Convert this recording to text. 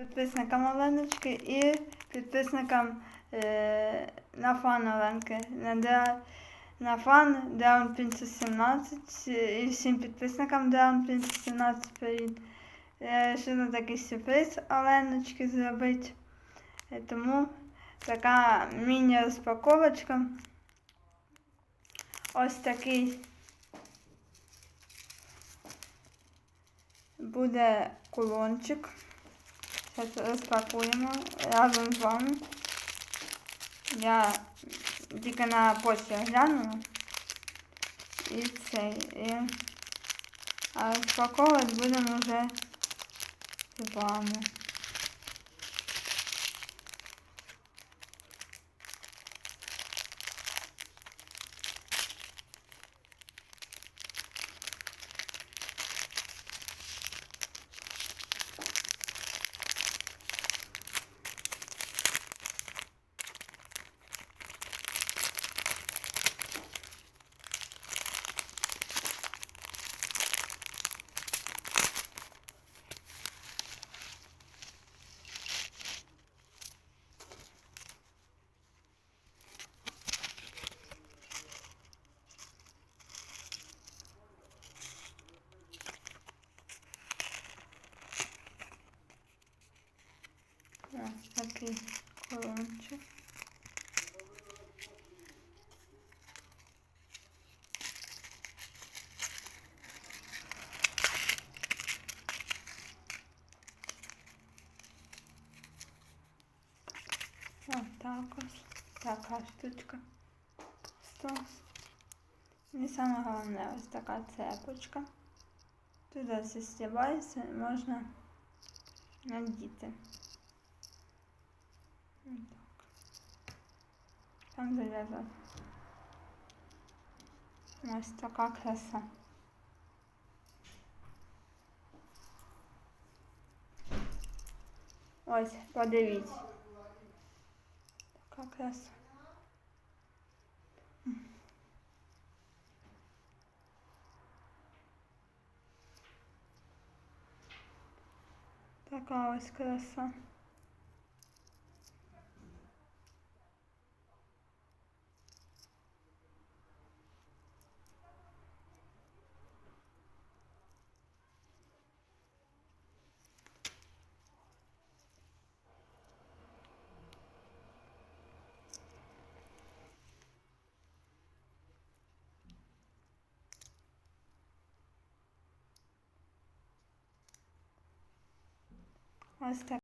підписникам Оленочки і підписникам е, на фан Оленки. На, Дра- на фан Down Princess 17 і всім підписникам Down Princess 17 привіт. Я вирішила такий сюрприз Оленочки зробити. Е, Тому така міні-розпаковочка. Ось такий буде кулончик. Зараз розпакуємо разом з вами. Я тільки на почті глянула. І цей. І... А розпаковувати будемо вже з вами. Ось такий колончик. Ось так ось. Така штучка. Стос. І саме головне ось така цепочка. Туди застібається і можна надіти. Так. Там зав'язати. Ось така краса. Ось, подивіться. Така краса. Така ось краса. Ось так.